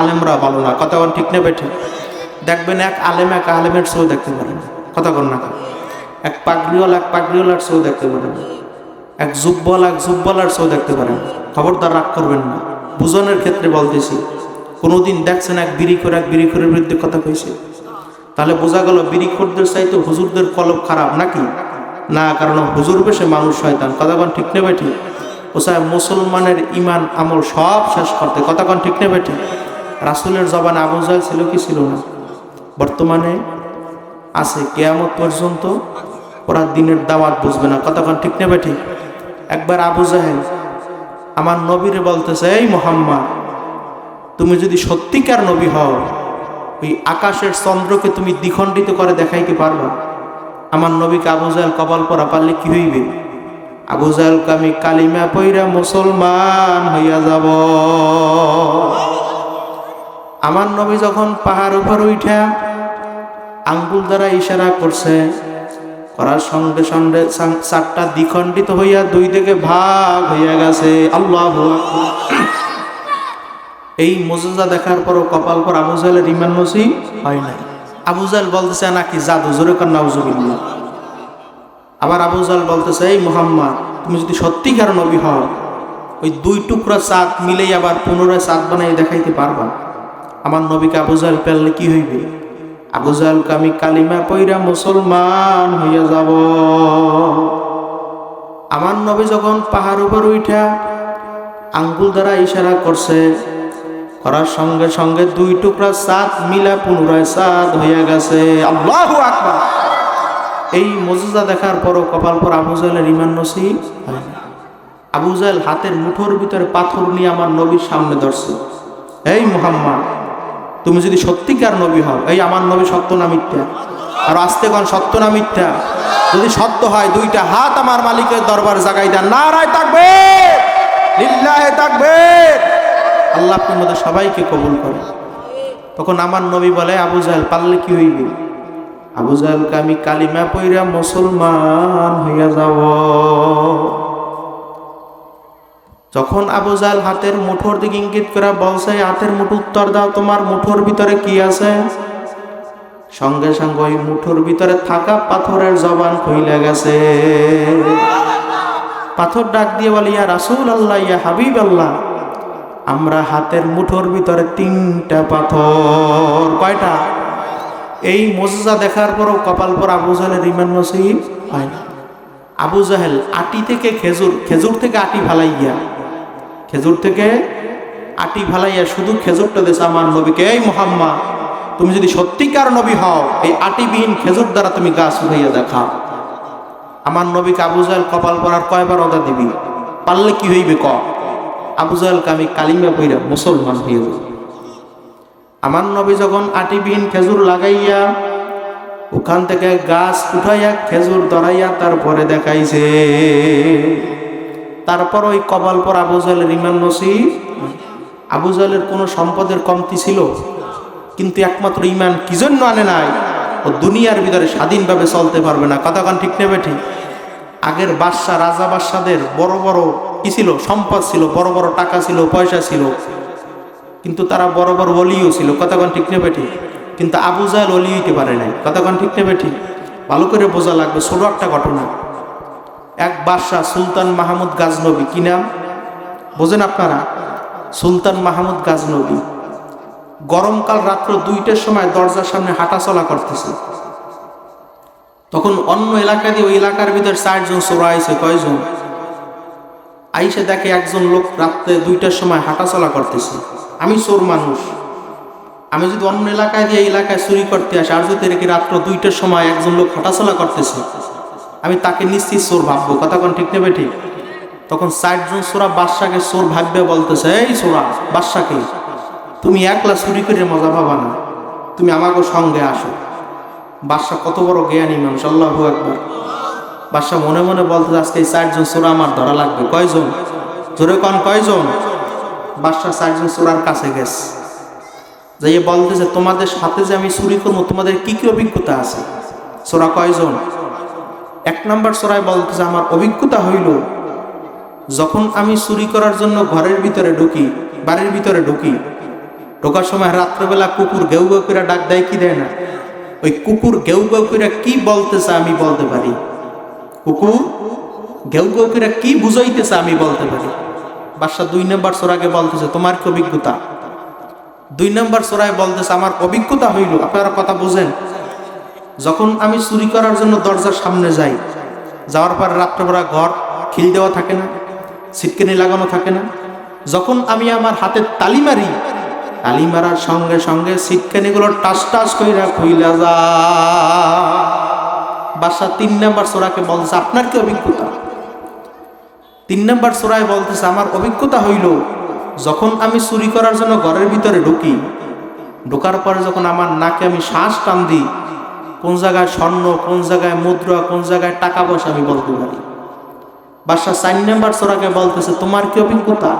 আলেমরা ভালো না। কথা ঠিক নেবে ঠিক দেখবেন এক আলেম এক আলেমের শো দেখতে পারেন। কথা কর না এক পাগড়িওয়ালা এক পাগড়িওয়ালার শো দেখতে পারেন। এক জুব্বল এক জুব্বলার শো দেখতে পারেন। খবরদার রাগ করবেন না। বুঝনের ক্ষেত্রে বলতেছি, কোনোদিন দেখছেন এক বিড়ি করে এক বিড়ি করে বিরুদ্ধে কথা কইছে? তাহলে বোঝা গেল বিড়িখোরদের চাইতে হুজুরদের কলব খারাপ নাকি? না, কারণ হুজুর বেশে মানুষ শয়তান। কথাক্ষণ ঠিক নেবে ঠিক ও মুসলমানের ইমান আমল সব শেষ করতে। কথা কথাক্ষণ ঠিক নেবে ঠিক রাসুলের জবান আবু জাহেল ছিল কি ছিল না? বর্তমানে আছে, কেয়ামত পর্যন্ত ওরা দিনের দাওয়াত বুঝবে না। কতক্ষণ ঠিক নেবে ঠিক? একবার আবু জাহেল আমার নবীরে বলতেছে, এই মোহাম্মদ, তুমি যদি সত্যিকার নবী হও, ওই আকাশের চন্দ্রকে তুমি দ্বিখণ্ডিত করে দেখাইতে পারবা। আমার নবীকে আবু জাহেল কপাল পরা পারলে কি হইবে? আবু জাহেলকে আমি কালিমা পইরা মুসলমান হইয়া যাব। আমার নবী যখন পাহাড় উপর উঠা আঙ্গুল দ্বারা ইশারা করছে, করার সঙ্গে সঙ্গে চারটা দ্বিখণ্ডিত হইয়া দুই দিকে ভাগ হইয়া গেছে। আল্লাহ এই মজুজা দেখার পরও কপাল পর আবু জাহেলের ইমান নসিব হয় নাই। আবু জাহেল বলতেছে, নাকি জাদু? জোরে কর, নাউজুবিল্লাহ। আবার আবু জাহেল বলতেছে, এই মোহাম্মদ, তুমি যদি সত্যিকার নবী হও, ওই দুই টুকরা চাঁদ মিলেই আবার পুনরায় চাঁদ বানাই দেখাইতে পারবা আমার নবীকে আবু জাহেল পেললে কি হইবে? আবু জাহেলকে আমি কালিমা পইরা মুসলমান হইয়া যাব। আমার নবী যখন পাহাড় উপর উঠা আঙ্গুল দ্বারা ইশারা করছে, করার সঙ্গে সঙ্গে দুই টুকরা চাঁদ মিলা পুনরায় চাঁদ হইয়া গেছে। আল্লাহু আকবার! এই মজুজা দেখার পরও কপাল পর আবু জাহেলের ইমান নসিব না। আবু জাহেল হাতের মুঠোর ভিতরে পাথর নিয়ে আমার নবীর সামনে ধরছে। এই মুহাম্মদ! তুমি যদি সত্যিকার নবী হও, এই আমার নবী সত্য না মিথ্যা? আর আসতে কোন সত্য না মিথ্যা? যদি সত্য হয়, দুইটা হাত আমার মালিকের দরবার জাগাই দেন। নারায় থাকবে থাকবে আল্লাহ মধ্যে সবাইকে কবুল করে তখন আমার নবী বলে, আবু জাহেল, পারলে কি হইবে? আবু জাহেলকে আমি কালিমা পইরা মুসলমান হইয়া যাব। যখন আবু জাহেল হাতের মুঠোর দিকে ইঙ্গিত করে বলছে, হাতের মুঠো উত্তর দাও, তোমার মুঠোর ভিতরে কি আছে? সঙ্গে সঙ্গে ওই মুঠোর ভিতরে থাকা পাথরের জবান খুইলে গেছে। পাথর ডাক দিয়ে বলে, ইয়া রাসুল আল্লাহ ইয়া হাবিব আল্লাহ আমরা হাতের মুঠোর ভিতরে তিনটা পাথর। কয়টা? এই মজা দেখার পরও কপাল পর আবু জাহেলের ইমান নসিব হয় না। আবু জাহেল আটি থেকে খেজুর খেজুর থেকে আটি ফালাইয়া খেজুর থেকে আটি ফালাইয়া শুধু খেজুরটা দেশে আমার নবীকে, এই মোহাম্মা তুমি যদি সত্যিকার নবী হও, এই আটিবিহীন খেজুর দ্বারা তুমি গাছ উঠাইয়া দেখা। আমার নবীকে আবু জাহেল কপাল পরার কয়বার অদা দিবি? পারলে কি হইবে ক? আবু জাহেলকে আমি কালিমা পইরা মুসলমান হইয়া যাব আমার নবী যখন আটিবিহীন খেজুর লাগাইয়া ওখান থেকে গাছ উঠাইয়া খেজুর ধরাইয়া তারপরে দেখাইছে তারপর ওই কপাল পর আবু জাহেলের ইমান নসিব আবু জাহেলের কোনো সম্পদের কমতি ছিল। কিন্তু একমাত্র ইমান কি জন্য আনে নাই? ও দুনিয়ার ভিতরে স্বাধীনভাবে চলতে পারবে না। কতক্ষণ ঠিক নেবে ঠিক? আগের বাদশাহ, রাজা বাদশাদের বড় বড় কি ছিল, সম্পদ ছিল, বড় বড় টাকা ছিল, পয়সা ছিল। কিন্তু তারা বড় বড় অলিও ছিল। কতক্ষণ ঠিক নেবে ঠিক? কিন্তু আবু জাহেল অলি হইতে পারে নাই। কতক্ষণ ঠিক নেবে ঠিক? ভালো করে বোঝা লাগবে। ছোট একটা ঘটনা। এক বাদশাহ সুলতান মাহমুদ গাজনবী, কি নাম? বোঝেন আপনারা? সুলতান মাহমুদ গাজনবী। গরমকাল রাত্র দুইটার সময় দরজার সামনে হাঁটা চলা করতেছে। তখন অন্য এলাকা দিয়ে ওই এলাকার ভিতর চারজন চোরা আইছে কয়জন? আইসে দেখে একজন লোক রাত্রে দুইটার সময় হাঁটা চলা করতেছে। আমি চোর মানুষ। আমি যদি অন্য এলাকায় দিয়ে এলাকায় চুরি করতে আসি, আর যদি রাত্র দুইটার সময় একজন লোক হাঁটাচলা করতেছে আমি তাকে নিশ্চিত সোর ভাববো। কথা কোন ঠিক নেবে ঠিক? তখন চারজন সোরা বাদশাকে সোর ভাববে, বলতেছে, এই চোরা বাদশাকে তুমি একলা চুরি করে মজা পাবা না। তুমি আমাকে সঙ্গে আসো। বাদশাহ কত বড় জ্ঞানী মানুষ, আল্লাহ একবার বাদশাহ মনে মনে বলতে আজকে এই চারজন সোরা আমার ধরা লাগবে। কয়জন? জোরে কন, কয়জন? বাদশা চারজন সোরার কাছে গেছে। যাইয়ে বলতেছে, তোমাদের সাথে যে আমি চুরি করব, তোমাদের কি কি অভিজ্ঞতা আছে? সোরা কয়জন? এক নম্বর চোরাই বলতেছে আমার অভিজ্ঞতা হইল, যখন আমি চুরি করার জন্য ঘরের ভিতরে ঢুকি, বাড়ির ভিতরে ঢুকি, ঢোকার সময় রাত্রেবেলা কুকুর গেউ গেউ করে ডাক দেয়, কি দেয় না? ওই কুকুর গেউ গেউ করে কি বলতেছে আমি বলতে পারি? কুকুর গেউ গেউ করে কি বুঝাইতেছে আমি বলতে পারি? বাদশা দুই নম্বর সোরাকে বলতেছে, তোমার কি অভিজ্ঞতা? দুই নম্বর সোরায় বলতেছে, আমার অভিজ্ঞতা হইল। আপনারা কথা বুঝেন। যখন আমি চুরি করার জন্য দরজার সামনে যাই, যাওয়ার পর রাত্রেবেলা ঘর, খিল দেওয়া থাকে না সিটকেনি লাগানো থাকে না। যখন আমি আমার হাতে তালি মারি, তালি মারার সঙ্গে সঙ্গে সিটকেনিগুলো টাস টাস কইরা খুইলা যা বাসা তিন নাম্বার সোরাকে বলছে আপনার কি অভিজ্ঞতা? তিন নাম্বার সোরায় বলতেছে, আমার অভিজ্ঞতা হইল, যখন আমি চুরি করার জন্য ঘরের ভিতরে ঢুকি, ঢোকার পরে যখন আমার নাকে আমি শ্বাস টান দিই কোন জায়গায় স্বর্ণ, কোন জায়গায় মুদ্রা, কোন জায়গায় টাকা পয়সা আমি বলতে পারি। বাসা চার নাম্বার সোরাকে বলতেছে, তোমার কি অভিজ্ঞতা?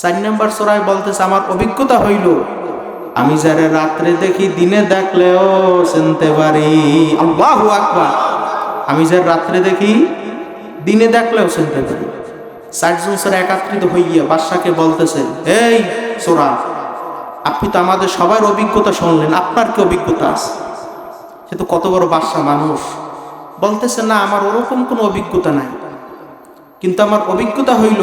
চার নাম্বার সোরায় বলতেছে, আমার অভিজ্ঞতা হইল, আমি যারা রাত্রে দেখি, দিনে দেখলেও চিনতে পারি। আল্লাহু আকবার। আমি যারা রাত্রে দেখি, দিনে দেখলেও চিনতে পারি। চারজন সোরা একাত্রিত হইয়া বাদশাকে বলতেছে, এই সোরা, আপনি তো আমাদের সবার অভিজ্ঞতা শুনলেন, আপনার কি অভিজ্ঞতা আছে? সে তো কত বড় বাদশা মানুষ। বলতেছে, না, আমার ওরকম কোনো অভিজ্ঞতা নাই। কিন্তু আমার অভিজ্ঞতা হইল,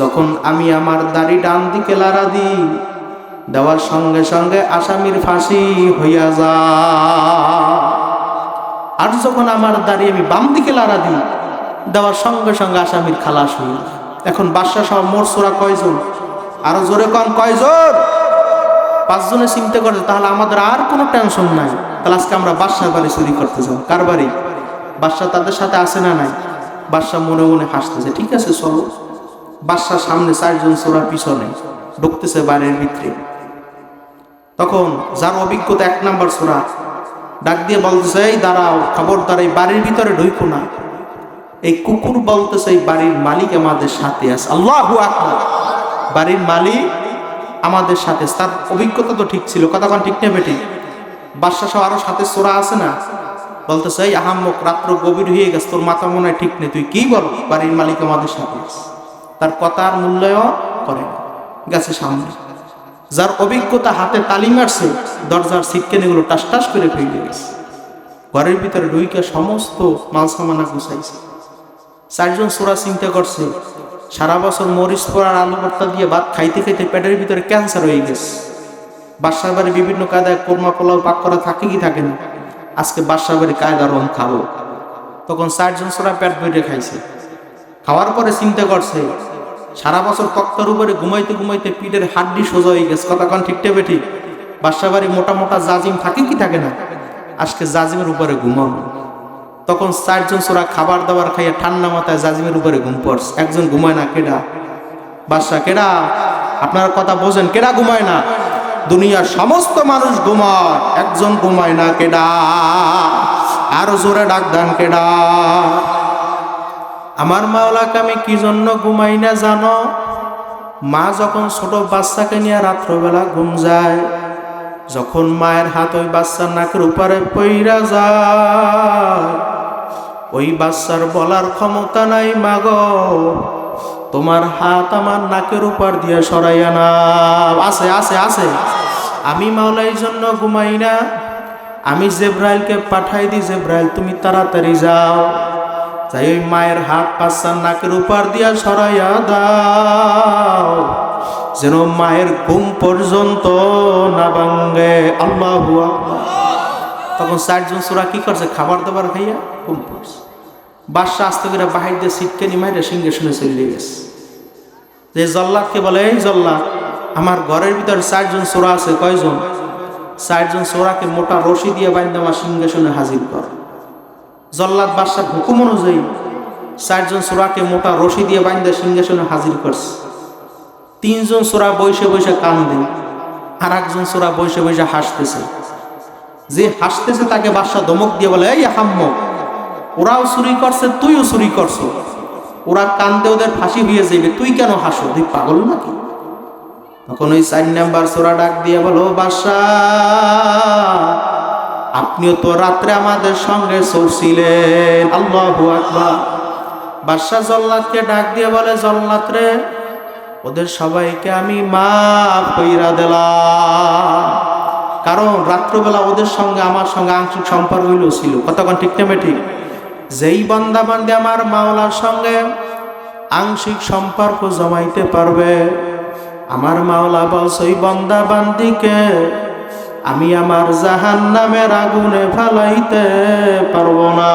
যখন আমি আমার দাড়ি ডান দিকে লাড়া দিই দেওয়ার সঙ্গে সঙ্গে আসামির ফাঁসি হইয়া যা আর যখন আমার দাড়ি আমি বাম দিকে লাড়া দিই দেওয়ার সঙ্গে সঙ্গে আসামির খালাস হইয়া এখন বাদশা সহ মোর সোরা কয়জন? আরও জোরে কন, কয়জন? পাঁচজনে চিন্তা করে, তাহলে আমাদের আর কোনো টেনশন নাই। তাহলে আজকে আমরা বাদশার বাড়ি চুরি করতে যাব। কার বাড়ি? বাদশা তাদের সাথে আসে না নাই? বাদশা মনে মনে হাসতেছে, ঠিক আছে, চলো। বাদশার সামনে চারজন চোরার পিছনে ঢুকতেছে বাড়ির ভিতরে। তখন যার অভিজ্ঞতা এক নাম্বার সোরা ডাক দিয়ে বলতেছে, এই দাঁড়াও, খবরদার, এই বাড়ির ভিতরে ঢুকো না। এই কুকুর বলতেছে, এই বাড়ির মালিক আমাদের সাথে আছে। আল্লাহ বাড়ির মালিক আমাদের সাথে, তার অভিজ্ঞতা তো ঠিক ছিল কতক্ষণ ঠিক নেবে ঠিক বাদশা সহ আরও সাথে সোরা আছে না? বলতেছে, এই আহাম্মক, রাত্র গভীর হয়ে গেছে, তোর মাথা মনে ঠিক নেই, তুই কি বল, বাড়ির মালিক আমাদের সাথে? তার কথার মূল্যায়ন করে গেছে সামনে। যার অভিজ্ঞতা হাতে তালি মারছে দরজার সিটকেনিগুলো টাস টাস করে ফেলে গেছে। ঘরের ভিতরে ঢুইকে সমস্ত মাল সামানা গুছাইছে। চারজন সোরা চিন্তা করছে সারা বছর মরিচ পোড়ার আলু ভর্তা দিয়ে ভাত খাইতে খাইতে পেটের ভিতরে ক্যান্সার হয়ে গেছে। বাসার বাড়ি বিভিন্ন কায়দায় কোরমা পোলাও পাক করা থাকে কি থাকে না? আজকে বাসার বাড়ি কায়দা রং খাব। তখন চারজন সোরা পেট বেড়ে খাইছে। খাওয়ার পরে চিন্তা করছে, সারা বছর তক্তার উপরে ঘুমাইতে ঘুমাইতে পিঠের হাড্ডি সোজা হয়ে গেছে। কতক্ষণ ঠিক টেবে ঠিক? বাসা বাড়ি মোটা মোটা জাজিম থাকে কি থাকে না? আজকে জাজিমের উপরে ঘুমাবো। তখন চারজন সোরা খাবার দাবার খাইয়া ঠান্ডা মাথায় জাজিমের উপরে ঘুম পড়ছে। একজন ঘুমায় না, কেডা? বাদশা, কেডা? আপনার কথা বোঝেন, কেডা ঘুমায় না? দুনিয়ার সমস্ত মানুষ ঘুমায়, একজন ঘুমায় না, কেডা? আরও জোরে ডাক দেন, কেডা? আমার মাওলাকে আমি কি জন্য ঘুমাই না জানো? মা যখন ছোট বাচ্চাকে নিয়ে রাত্রবেলা ঘুম যায়, যখন মায়ের হাত ওই বাচ্চার নাকের উপরে পইরা যায় ওই বাচ্চার বলার ক্ষমতা নাই, মাগ। তোমার হাত আমার নাকের উপর দিয়ে সরাইয়া না আছে আছে আছে। আমি মাওলাই জন্য ঘুমাই না। আমি জেব্রাইলকে পাঠাই দিই জেব্রাইল, তুমি তাড়াতাড়ি যাও। তাই ওই মায়ের হাত পাচ্ছার নাকের উপর দিয়া সরাইয়া দাও। যেন মায়ের ঘুম পর্যন্ত না ভাঙ্গে আল্লাহ তখন চারজন সোরা কি করছে? খাবার দাবার খাইয়া? ঘুম পড়ছে বাদশা আস্তে করে বাহির দিয়ে সিটকে নিমাইরে সিংহে শুনে চলে গেছে। যে জল্লাদকে বলে, এই জল্লাদ, আমার ঘরের ভিতরে চারজন সোরা আছে, কয়জন? চারজন সোরাকে মোটা রশি দিয়ে বাইন্দা আমার সিংহাসনে হাজির কর। জল্লাদ বাদশার হুকুম অনুযায়ী চারজন সোরাকে মোটা রশি দিয়ে বাইন্দা সিংহাসনে হাজির করছে। তিনজন সোরা বসে বসে কান্দে, আর একজন সোরা বসে বসে হাসতেছে। যে হাসতেছে তাকে বাদশা দমক দিয়ে বলে, এই হাম্মক ওরাও চুরি করছে, তুইও চুরি করছ। ওরা কান্দে ওদের ফাঁসি হয়ে যাবে তুই কেন হাসো? তুই পাগল নাকি? তখন ওই চার নাম্বার সোরা ডাক দিয়ে বলো বাসা আপনিও তো রাত্রে আমাদের সঙ্গে চলছিলেন আল্লাহ আকবার। বাদশাহ জল্লাদকে ডাক দিয়ে বলে, জল্লাদ রে, ওদের সবাইকে আমি মাফ কইরা দিলাম। কারণ রাত্রবেলা ওদের সঙ্গে, আমার সঙ্গে আংশিক সম্পর্ক হইলেও ছিল। কতক্ষণ ঠিক নেবে ঠিক? যেই বন্দা বান্দি আমার মাওলার সঙ্গে আংশিক সম্পর্ক জমাইতে পারবে, আমার মাওলা বলছে, ওই বন্দা বান্দিকে আমি আমার জাহান নামের আগুনে ফেলাইতে পারব না।